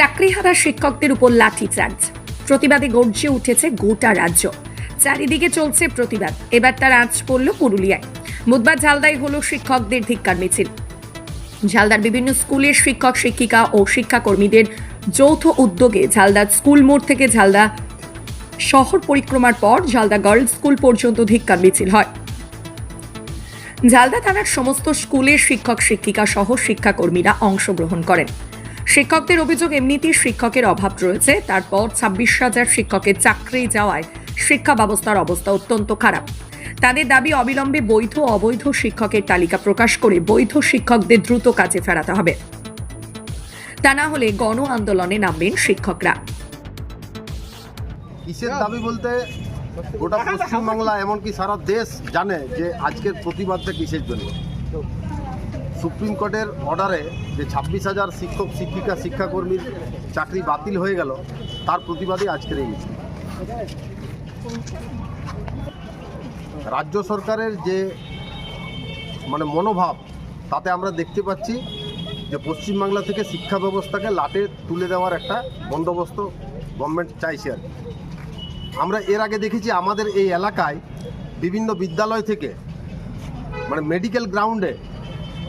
চাকরিহারা শিক্ষকদের উপর লাঠিচার্জ প্রতিবাদে গর্জে উঠেছে গোটা রাজ্য। চারিদিকে চলছে প্রতিবাদ। এবার তার আঁচ পড়ল পুরুলিয়ায়। বুধবার ঝালদায় হলো শিক্ষকদের ধিক্কার মিছিল। ঝালদার বিভিন্ন স্কুলের শিক্ষক, শিক্ষিকা ও শিক্ষাকর্মীদের যৌথ উদ্যোগে ঝালদার স্কুল মোড় থেকে ঝালদা শহর পরিক্রমার পর ঝালদা গার্লস স্কুল পর্যন্ত ধিক্কার মিছিল হয়। ঝালদা থানার সমস্ত স্কুলের শিক্ষক, শিক্ষিকা সহ শিক্ষাকর্মীরা অংশগ্রহণ করেন। শিক্ষকদের অভিযোগ এমনিতেই শিক্ষকের অভাব রয়েছে। তারপর ছাব্বিশ হাজার শিক্ষকের চাকরি যাওয়ায় শিক্ষা ব্যবস্থার অবস্থা অত্যন্ত খারাপ। তাদের দাবি অবিলম্বে বৈধ অবৈধ শিক্ষকের তালিকা প্রকাশ করে বৈধ শিক্ষকদের দ্রুত কাজে ফেরাতে হবে। তা না হলে গণ আন্দোলনে নামবেন শিক্ষকরা। কিসের দাবি বলতে গোটা পশ্চিমবাংলা এমনকি সারা দেশ জানে যে আজকের প্রতিবাদটা কিসের জন্য? সুপ্রিম কোর্টের অর্ডারে যে ছাব্বিশ হাজার শিক্ষক, শিক্ষিকা, শিক্ষাকর্মীর চাকরি বাতিল হয়ে গেল, তার প্রতিবাদে আজকের এই মিছিল রাজ্য সরকারের যে মানে মনোভাব, তাতে আমরা দেখতে পাচ্ছি যে পশ্চিমবাংলা থেকে শিক্ষা ব্যবস্থাকে লাটে তুলে দেওয়ার একটা বন্দোবস্ত গভর্নমেন্ট চাইছে আর। আমরা এর আগে দেখেছি আমাদের এই এলাকায় বিভিন্ন বিদ্যালয় থেকে মানে মেডিকেল গ্রাউন্ডে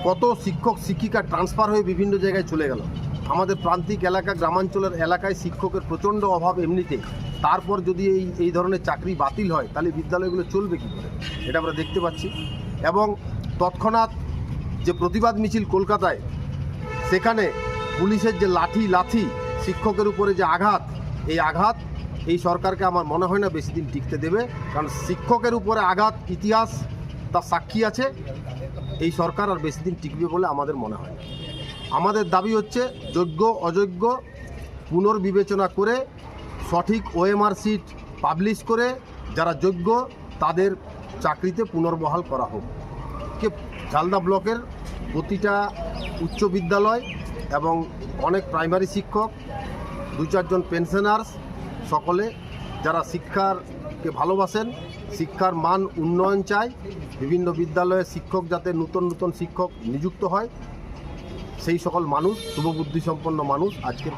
কত শিক্ষক, শিক্ষিকা ট্রান্সফার হয়ে বিভিন্ন জায়গায় চলে গেল। আমাদের প্রান্তিক এলাকা, গ্রামাঞ্চলের এলাকায় শিক্ষকের প্রচণ্ড অভাব এমনিতেই। তারপর যদি এই এই ধরনের চাকরি বাতিল হয়, তাহলে বিদ্যালয়গুলো চলবে কী করে? এটা আমরা দেখতে পাচ্ছি। এবং তৎক্ষণাৎ যে প্রতিবাদ মিছিল কলকাতায়, সেখানে পুলিশের যে লাঠি, লাথি, শিক্ষকের উপরে যে আঘাত, এই আঘাত এই সরকারকে আমার মনে হয় না বেশি দিন টিকতে দেবে। কারণ শিক্ষকের উপরে আঘাত, ইতিহাস তার সাক্ষী আছে। এই সরকার আর বেশি দিন টিকবে বলে আমাদের মনে হয়। আমাদের দাবি হচ্ছে যোগ্য, অযোগ্য পুনর্বিবেচনা করে সঠিক ওএমআর সিট পাবলিশ করে যারা যোগ্য তাদের চাকরিতে পুনর্বহাল করা হোক। কে ঝালদা ব্লকের প্রতিটা উচ্চ বিদ্যালয় এবং অনেক প্রাইমারি শিক্ষক, দু চারজন পেনশনার্স সকলে যারা শিক্ষারকে ভালোবাসেন শিক্ষার মান উন্নয়ন চায় বিভিন্ন বিদ্যালয়ে শিক্ষক যাতে নতুন নতুন শিক্ষক নিযুক্ত হয়। সেই সকল মানুষ শুভবুদ্ধি সম্পন্ন মানুষ আজকে।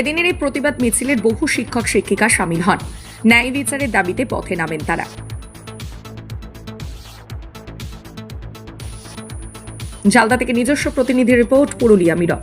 এদিনের এই প্রতিবাদ মিছিলের বহু শিক্ষক শিক্ষিকা সামিল হন। ন্যায় বিচারের দাবিতে পথে নামেন তারা। জালদা থেকে নিজস্ব প্রতিনিধি রিপোর্ট পুরুলিয়া মিরর